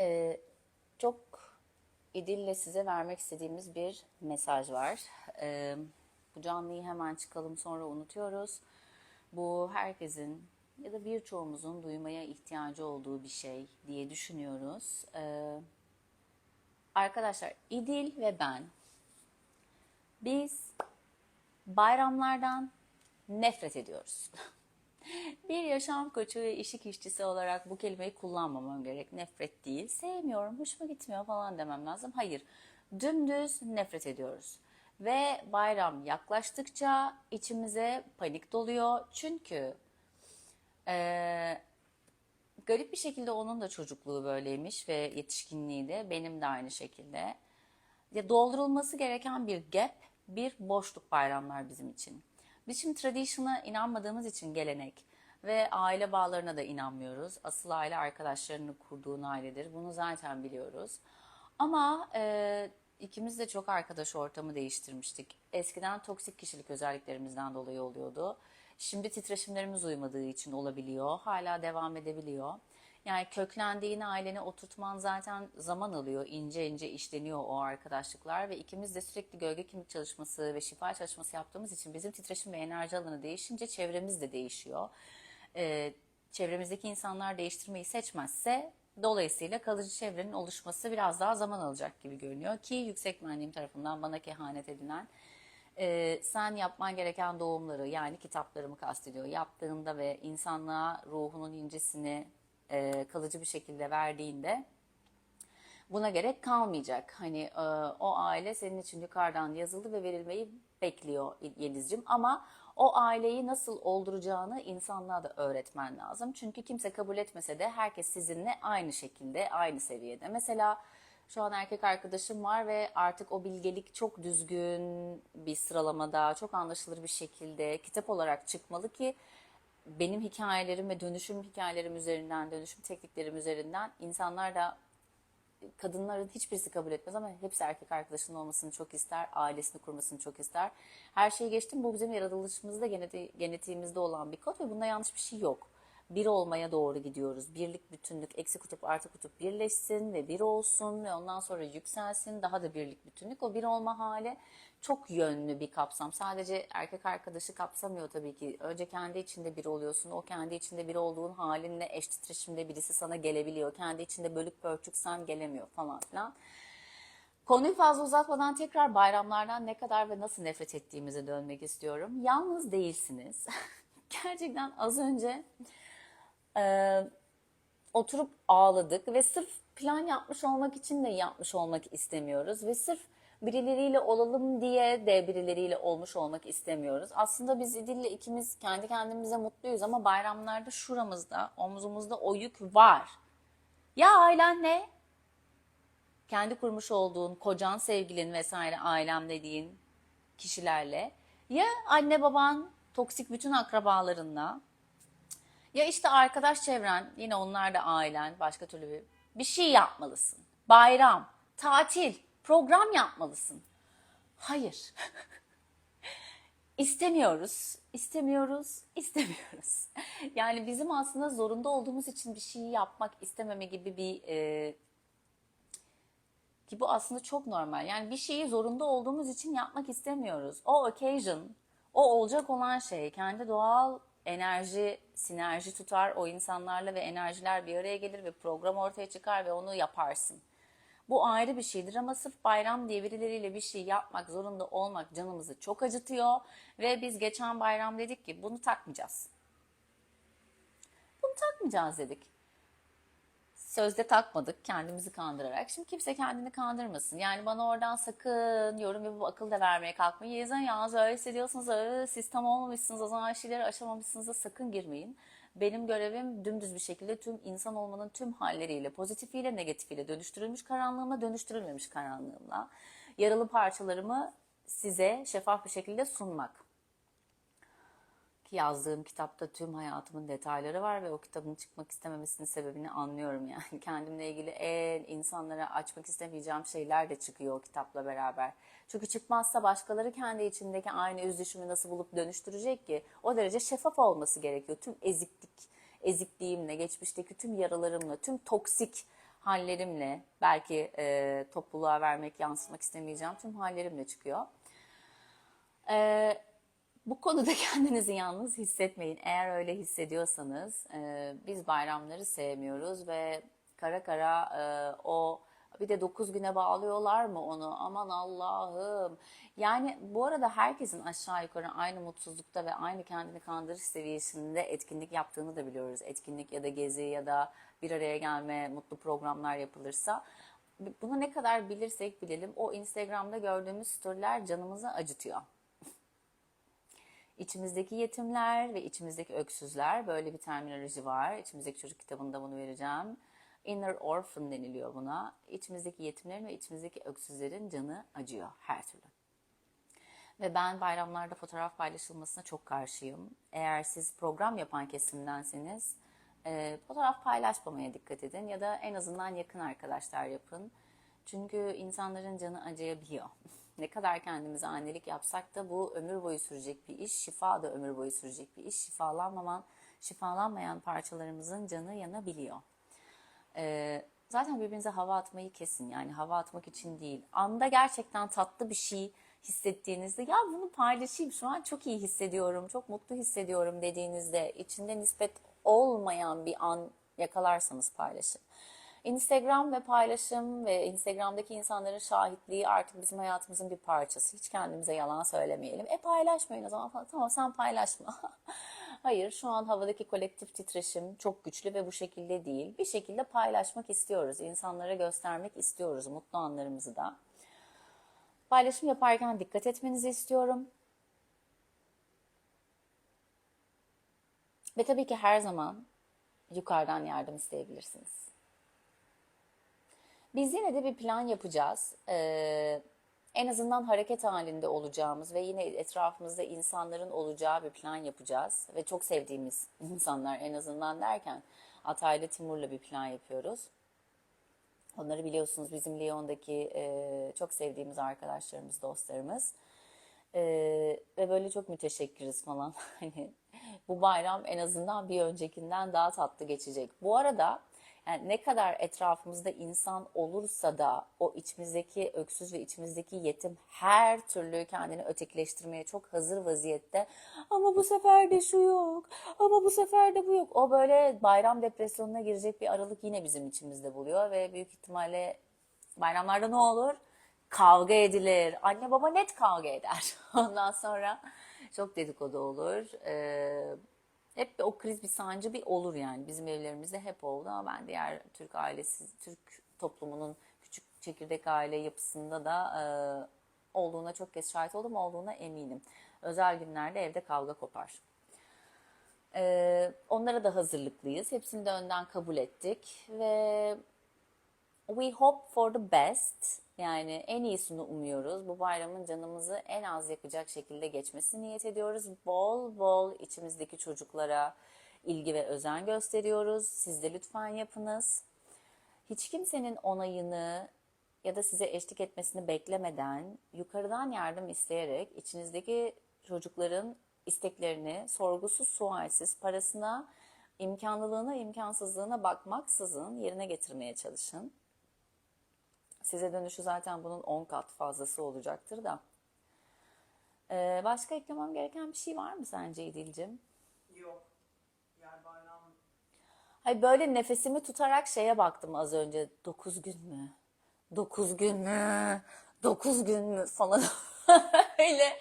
Ee, çok İdil'le size vermek istediğimiz bir mesaj var. Ee, bu canlıyı hemen çıkalım sonra unutuyoruz. Bu herkesin ya da birçoğumuzun duymaya ihtiyacı olduğu bir şey diye düşünüyoruz. Ee, arkadaşlar İdil ve ben biz bayramlardan nefret ediyoruz. Bir yaşam koçu ve işik işçisi olarak bu kelimeyi kullanmamam gerek. Nefret değil. Sevmiyorum, hoşuma gitmiyor falan demem lazım. Hayır. Dümdüz nefret ediyoruz. Ve bayram yaklaştıkça içimize panik doluyor. Çünkü eee, garip bir şekilde onun da çocukluğu böyleymiş ve yetişkinliği de benim de aynı şekilde. Ya doldurulması gereken bir gap, bir boşluk bayramlar bizim için. Biz şimdi tradition'a inanmadığımız için gelenek ve aile bağlarına da inanmıyoruz. Asıl aile arkadaşlarını kurduğun ailedir. Bunu zaten biliyoruz. Ama e, ikimiz de çok arkadaş ortamı değiştirmiştik. Eskiden toksik kişilik özelliklerimizden dolayı oluyordu. Şimdi titreşimlerimiz uymadığı için olabiliyor. Hala devam edebiliyor. Yani köklendiğini ailene oturtman zaten zaman alıyor. İnce ince işleniyor o arkadaşlıklar ve ikimiz de sürekli gölge kimlik çalışması ve şifa çalışması yaptığımız için bizim titreşim ve enerji alanı değişince çevremiz de değişiyor. Ee, çevremizdeki insanlar değiştirmeyi seçmezse dolayısıyla kalıcı çevrenin oluşması biraz daha zaman alacak gibi görünüyor ki yüksek benliğim tarafından bana kehanet edilen e, sen yapman gereken doğumları yani kitaplarımı kastediyor. Yaptığında ve insanlığa ruhunun incisini e, kalıcı bir şekilde verdiğinde buna gerek kalmayacak. Hani e, o aile senin için yukarıdan yazıldı ve verilmeyi bekliyor Yeliz'cim ama o aileyi nasıl olduracağını insanlığa da öğretmen lazım. Çünkü kimse kabul etmese de herkes sizinle aynı şekilde, aynı seviyede. Mesela şu an erkek arkadaşım var ve artık o bilgelik çok düzgün bir sıralamada, çok anlaşılır bir şekilde kitap olarak çıkmalı ki benim hikayelerim ve dönüşüm hikayelerim üzerinden, dönüşüm tekniklerim üzerinden insanlar da kadınların hiçbirisi kabul etmez ama hepsi erkek arkadaşının olmasını çok ister, ailesini kurmasını çok ister. Her şeyi geçtim bu bizim yaratılışımızda, geneti, genetiğimizde olan bir kod ve bunda yanlış bir şey yok. Bir olmaya doğru gidiyoruz. Birlik, bütünlük, eksi kutup, artı kutup birleşsin ve bir olsun ve ondan sonra yükselsin. Daha da birlik, bütünlük. O bir olma hali çok yönlü bir kapsam. Sadece erkek arkadaşı kapsamıyor tabii ki. Önce kendi içinde biri oluyorsun. O kendi içinde biri olduğun halinle eş titreşimde birisi sana gelebiliyor. Kendi içinde bölük pörçüksen gelemiyor falan filan. Konuyu fazla uzatmadan tekrar bayramlardan ne kadar ve nasıl nefret ettiğimize dönmek istiyorum. Yalnız değilsiniz. Gerçekten az önce e, oturup ağladık ve sırf plan yapmış olmak için de yapmış olmak istemiyoruz ve sırf birileriyle olalım diye de birileriyle olmuş olmak istemiyoruz. Aslında biz İdil'le ikimiz kendi kendimize mutluyuz ama bayramlarda şuramızda, omzumuzda o yük var. Ya ailen ne? Kendi kurmuş olduğun kocan, sevgilin vesaire ailem dediğin kişilerle. Ya anne baban, toksik bütün akrabalarınla. Ya işte arkadaş çevren, yine onlar da ailen, başka türlü bir, bir şey yapmalısın. Bayram, tatil, program yapmalısın. Hayır. İstemiyoruz, istemiyoruz, istemiyoruz. Yani bizim aslında zorunda olduğumuz için bir şeyi yapmak istememe gibi bir e, ki bu aslında çok normal. Yani bir şeyi zorunda olduğumuz için yapmak istemiyoruz. O occasion, o olacak olan şey kendi doğal enerji, sinerji tutar o insanlarla ve enerjiler bir araya gelir ve program ortaya çıkar ve onu yaparsın. Bu ayrı bir şeydir ama sırf bayram diye bir şey yapmak zorunda olmak canımızı çok acıtıyor ve biz geçen bayram dedik ki bunu takmayacağız. Bunu takmayacağız dedik. Sözde takmadık kendimizi kandırarak. Şimdi kimse kendini kandırmasın. Yani bana oradan sakın yorum yapıp akıl da vermeye kalkmayın. Yazın yalnız öyle hissediyorsanız öyle siz tam olmamışsınız o zaman şeyleri aşamamışsınız da sakın girmeyin. Benim görevim dümdüz bir şekilde tüm insan olmanın tüm halleriyle, pozitifiyle, negatifiyle, dönüştürülmüş karanlığımla, dönüştürülmemiş karanlığımla, yaralı parçalarımı size şeffaf bir şekilde sunmak. Ki yazdığım kitapta tüm hayatımın detayları var ve o kitabın çıkmak istememesinin sebebini anlıyorum yani. Kendimle ilgili en insanlara açmak istemeyeceğim şeyler de çıkıyor o kitapla beraber. Çünkü çıkmazsa başkaları kendi içindeki aynı üzdüşümü nasıl bulup dönüştürecek ki? O derece şeffaf olması gerekiyor. Tüm eziklik, ezikliğimle, geçmişteki tüm yaralarımla, tüm toksik hallerimle belki e, topluluğa vermek, yansıtmak istemeyeceğim tüm hallerimle çıkıyor. E, bu konuda kendinizi yalnız hissetmeyin. Eğer öyle hissediyorsanız e, biz bayramları sevmiyoruz ve kara kara e, o bir de 9 güne bağlıyorlar mı onu? Aman Allah'ım. Yani bu arada herkesin aşağı yukarı aynı mutsuzlukta ve aynı kendini kandırış seviyesinde etkinlik yaptığını da biliyoruz. Etkinlik ya da gezi ya da bir araya gelme, mutlu programlar yapılırsa. Bunu ne kadar bilirsek bilelim o Instagram'da gördüğümüz storyler canımızı acıtıyor. İçimizdeki yetimler ve içimizdeki öksüzler böyle bir terminoloji var. İçimizdeki çocuk kitabında bunu vereceğim. Inner orphan deniliyor buna. İçimizdeki yetimlerin ve içimizdeki öksüzlerin canı acıyor her türlü. Ve ben bayramlarda fotoğraf paylaşılmasına çok karşıyım. Eğer siz program yapan kesimdenseniz e, fotoğraf paylaşmamaya dikkat edin ya da en azından yakın arkadaşlar yapın. Çünkü insanların canı acıyabiliyor. ne kadar kendimize annelik yapsak da bu ömür boyu sürecek bir iş, şifa da ömür boyu sürecek bir iş. Şifalanmaman, şifalanmayan parçalarımızın canı yanabiliyor. Ee, zaten birbirinize hava atmayı kesin yani hava atmak için değil. Anda gerçekten tatlı bir şey hissettiğinizde ya bunu paylaşayım şu an çok iyi hissediyorum, çok mutlu hissediyorum dediğinizde içinde nispet olmayan bir an yakalarsanız paylaşın. Instagram ve paylaşım ve Instagram'daki insanların şahitliği artık bizim hayatımızın bir parçası. Hiç kendimize yalan söylemeyelim. E paylaşmayın o zaman falan. Tamam sen paylaşma. Hayır şu an havadaki kolektif titreşim çok güçlü ve bu şekilde değil. Bir şekilde paylaşmak istiyoruz. İnsanlara göstermek istiyoruz mutlu anlarımızı da. Paylaşım yaparken dikkat etmenizi istiyorum. Ve tabii ki her zaman yukarıdan yardım isteyebilirsiniz. Biz yine de bir plan yapacağız. Ee, en azından hareket halinde olacağımız ve yine etrafımızda insanların olacağı bir plan yapacağız. Ve çok sevdiğimiz insanlar en azından derken Atay'la Timur'la bir plan yapıyoruz. Onları biliyorsunuz bizim Lyon'daki e, çok sevdiğimiz arkadaşlarımız, dostlarımız. E, ve böyle çok müteşekkiriz falan. Hani bu bayram en azından bir öncekinden daha tatlı geçecek. Bu arada yani ne kadar etrafımızda insan olursa da o içimizdeki öksüz ve içimizdeki yetim her türlü kendini ötekileştirmeye çok hazır vaziyette. Ama bu sefer de şu yok. Ama bu sefer de bu yok. O böyle bayram depresyonuna girecek bir aralık yine bizim içimizde buluyor ve büyük ihtimalle bayramlarda ne olur? Kavga edilir. Anne baba net kavga eder. Ondan sonra çok dedikodu olur. Ee, hep o kriz bir sancı bir olur yani. Bizim evlerimizde hep oldu ama ben diğer Türk ailesi, Türk toplumunun küçük çekirdek aile yapısında da e, olduğuna çok kez şahit oldum, olduğuna eminim. Özel günlerde evde kavga kopar. E, onlara da hazırlıklıyız. Hepsini de önden kabul ettik ve we hope for the best. Yani en iyisini umuyoruz. Bu bayramın canımızı en az yakacak şekilde geçmesini niyet ediyoruz. Bol bol içimizdeki çocuklara ilgi ve özen gösteriyoruz. Siz de lütfen yapınız. Hiç kimsenin onayını ya da size eşlik etmesini beklemeden yukarıdan yardım isteyerek içinizdeki çocukların isteklerini sorgusuz sualsiz parasına, imkanlılığına, imkansızlığına bakmaksızın yerine getirmeye çalışın. Size dönüşü zaten bunun 10 kat fazlası olacaktır da. Ee, başka eklemem gereken bir şey var mı sence İdil'cim? Yok. Yani bayram Hayır böyle nefesimi tutarak şeye baktım az önce. 9 gün mü? 9 gün mü? 9 gün mü falan. Öyle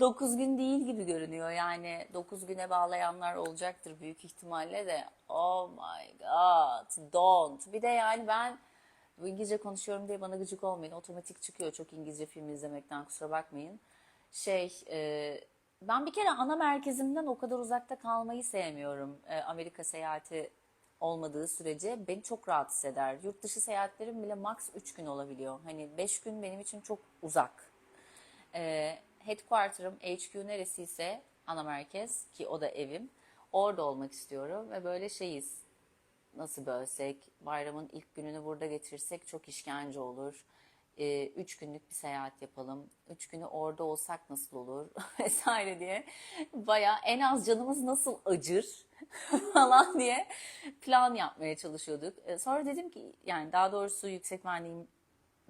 9 gün değil gibi görünüyor. Yani 9 güne bağlayanlar olacaktır büyük ihtimalle de. Oh my god, don't. Bir de yani ben İngilizce konuşuyorum diye bana gıcık olmayın. Otomatik çıkıyor çok İngilizce film izlemekten kusura bakmayın. Şey, e, ben bir kere ana merkezimden o kadar uzakta kalmayı sevmiyorum. E, Amerika seyahati olmadığı sürece beni çok rahatsız eder. Yurt dışı seyahatlerim bile max 3 gün olabiliyor. Hani 5 gün benim için çok uzak. E, headquarter'ım HQ neresiyse ana merkez ki o da evim. Orada olmak istiyorum ve böyle şeyiz nasıl bölsek, bayramın ilk gününü burada getirsek çok işkence olur. Ee, üç günlük bir seyahat yapalım. Üç günü orada olsak nasıl olur vesaire diye. Baya en az canımız nasıl acır falan diye plan yapmaya çalışıyorduk. E, Sonra dedim ki yani daha doğrusu yüksek benliğim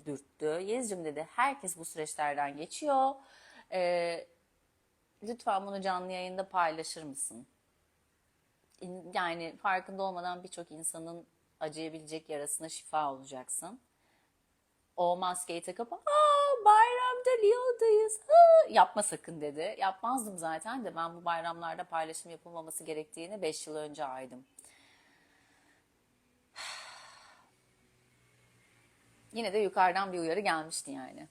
dürttü. Yezcim dedi herkes bu süreçlerden geçiyor. E, lütfen bunu canlı yayında paylaşır mısın? Yani farkında olmadan birçok insanın acıyabilecek yarasına şifa olacaksın. O maskeyi takıp aa bayramda Leo'dayız hı!" yapma sakın dedi. Yapmazdım zaten de ben bu bayramlarda paylaşım yapılmaması gerektiğini 5 yıl önce aydım. Yine de yukarıdan bir uyarı gelmişti yani.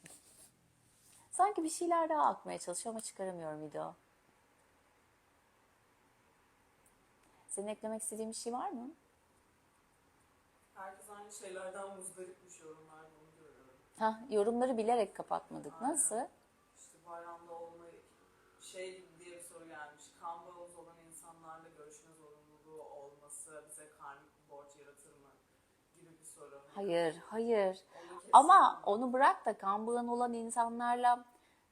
Sanki bir şeyler daha akmaya çalışıyor ama çıkaramıyorum video. Senin eklemek istediğin bir şey var mı? Herkes aynı şeylerden muzdaripmiş yorumlarda onu görüyorum. Ha, yorumları bilerek kapatmadık. Nasıl? İşte bayramda olmayı şey diye bir soru gelmiş. Kan bağımız olan insanlarla görüşme zorunluluğu olması bize karmik bir borç yaratır mı? Gibi bir soru. Hayır, hayır. Onu Ama onu bırak da kan bağın olan insanlarla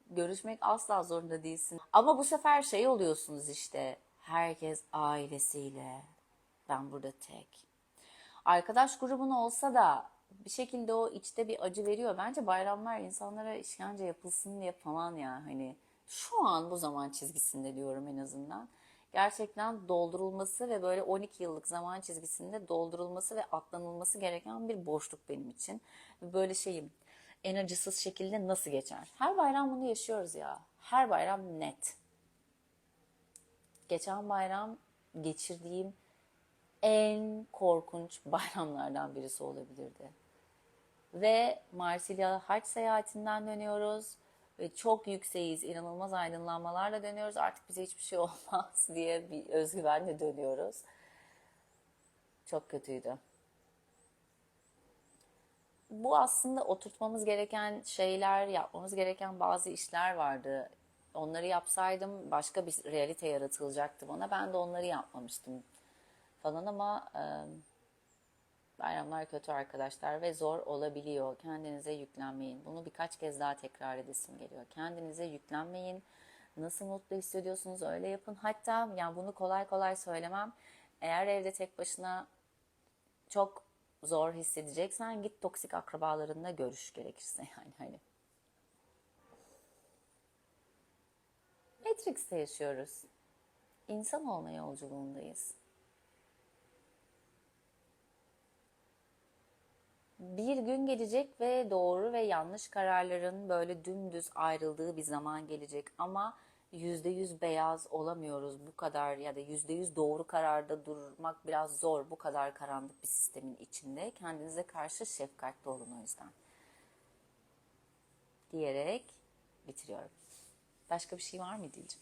görüşmek asla zorunda değilsin. Ama bu sefer şey oluyorsunuz işte. Herkes ailesiyle. Ben burada tek. Arkadaş grubun olsa da bir şekilde o içte bir acı veriyor. Bence bayramlar insanlara işkence yapılsın diye falan ya hani şu an bu zaman çizgisinde diyorum en azından. Gerçekten doldurulması ve böyle 12 yıllık zaman çizgisinde doldurulması ve atlanılması gereken bir boşluk benim için. Böyle şeyim en acısız şekilde nasıl geçer? Her bayram bunu yaşıyoruz ya. Her bayram net. Geçen bayram geçirdiğim en korkunç bayramlardan birisi olabilirdi. Ve Marsilya haç seyahatinden dönüyoruz ve çok yükseğiz, inanılmaz aydınlanmalarla dönüyoruz. Artık bize hiçbir şey olmaz diye bir özgüvenle dönüyoruz. Çok kötüydü. Bu aslında oturtmamız gereken şeyler, yapmamız gereken bazı işler vardı. Onları yapsaydım başka bir realite yaratılacaktı bana. Ben de onları yapmamıştım falan ama e, bayramlar kötü arkadaşlar ve zor olabiliyor. Kendinize yüklenmeyin. Bunu birkaç kez daha tekrar edesim geliyor. Kendinize yüklenmeyin. Nasıl mutlu hissediyorsunuz öyle yapın. Hatta yani bunu kolay kolay söylemem. Eğer evde tek başına çok zor hissedeceksen git toksik akrabalarınla görüş gerekirse yani hani. Matrix'te yaşıyoruz. İnsan olma yolculuğundayız. Bir gün gelecek ve doğru ve yanlış kararların böyle dümdüz ayrıldığı bir zaman gelecek ama yüzde yüz beyaz olamıyoruz bu kadar ya da yüzde yüz doğru kararda durmak biraz zor bu kadar karanlık bir sistemin içinde. Kendinize karşı şefkatli olun o yüzden. Diyerek bitiriyorum. Başka bir şey var mı Dilcim?